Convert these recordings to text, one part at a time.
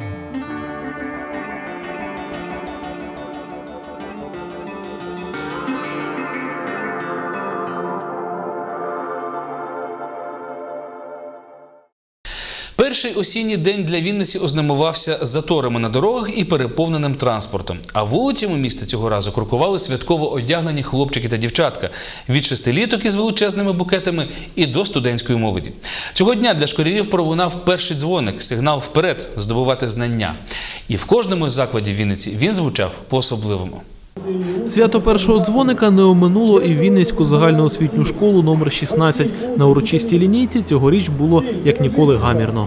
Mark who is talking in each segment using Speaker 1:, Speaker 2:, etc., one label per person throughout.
Speaker 1: Thank you. Перший осінній день для Вінниці ознамувався заторами на дорогах і переповненим транспортом. А вулицями міста цього разу крокували святково одягнені хлопчики та дівчатка від шестиліток із величезними букетами і до студентської молоді. Цього дня для школярів пролунав перший дзвоник, сигнал вперед здобувати знання. І в кожному з закладів Вінниці він звучав по-особливому.
Speaker 2: Свято першого дзвоника не оминуло і Вінницьку загальноосвітню школу номер 16. На урочистій лінійці цьогоріч було як ніколи гамірно.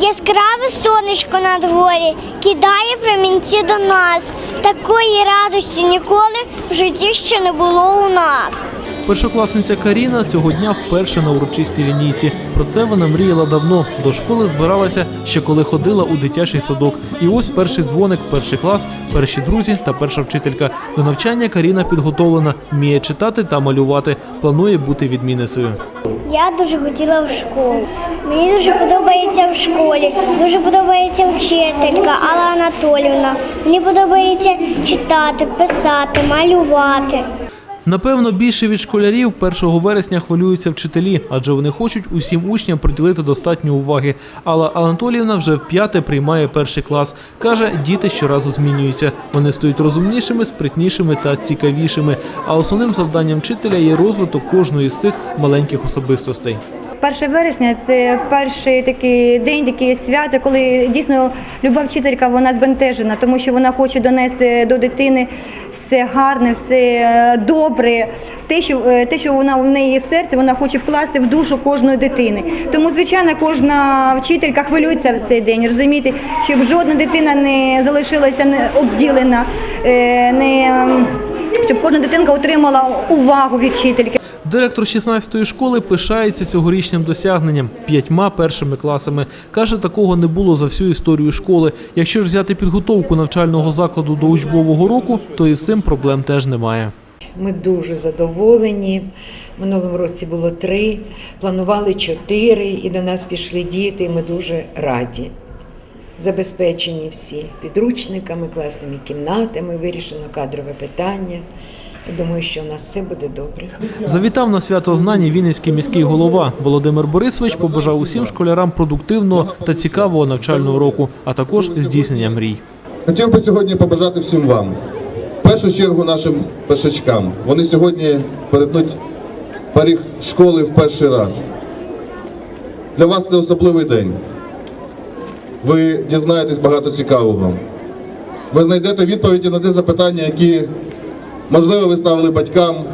Speaker 3: Яскраве сонечко на дворі кидає промінці до нас. Такої радості ніколи в житті ще не було у нас.
Speaker 2: Першокласниця Каріна цього дня вперше на урочистій лінійці. Про це вона мріяла давно. До школи збиралася ще коли ходила у дитячий садок. І ось перший дзвоник, перший клас, перші друзі та перша вчителька. До навчання Каріна підготовлена, вміє читати та малювати. Планує бути відмінницею.
Speaker 3: Я дуже хотіла в школу. Мені дуже подобається в школі, дуже подобається вчителька Алла Анатолівна. Мені подобається читати, писати, малювати.
Speaker 2: Напевно, більше від школярів 1 вересня хвилюються вчителі, адже вони хочуть усім учням приділити достатньо уваги. Алла Анатоліївна вже вп'яте приймає перший клас. Каже, діти щоразу змінюються. Вони стають розумнішими, спритнішими та цікавішими. А основним завданням вчителя є розвиток кожної з цих маленьких особистостей.
Speaker 4: 1 вересня це перший такий день, таке свято, коли дійсно люба вчителька вона збентежена, тому що вона хоче донести до дитини все гарне, все е, добре, те, що е, те, що вона в неї в серці, вона хоче вкласти в душу кожної дитини. Тому, звичайно, кожна вчителька хвилюється в цей день, розумієте, щоб жодна дитина не залишилася не обділена, е, не ем, щоб кожна дитинка отримала увагу від вчительки.
Speaker 2: Директор 16-ї школи пишається цьогорічним досягненням п'ятьма першими класами. Каже, такого не було за всю історію школи. Якщо ж взяти підготовку навчального закладу до учбового року, то із цим проблем теж немає.
Speaker 5: Ми дуже задоволені. Минулому році було три, планували чотири, і до нас пішли діти. і Ми дуже раді. Забезпечені всі підручниками, класними кімнатами, вирішено кадрове питання. Я думаю, що у нас все буде добре.
Speaker 2: Завітав на свято знань і Вінницький міський голова Володимир Борисович побажав усім школярам продуктивного та цікавого навчального року, а також здійснення мрій.
Speaker 6: Хотів би сьогодні побажати всім вам. В першу чергу нашим першачкам. Вони сьогодні перетнуть поріг школи в перший раз. Для вас це особливий день. Ви дізнаєтесь багато цікавого. Ви знайдете відповіді на ті запитання, які, можливо, ви ставили батькам,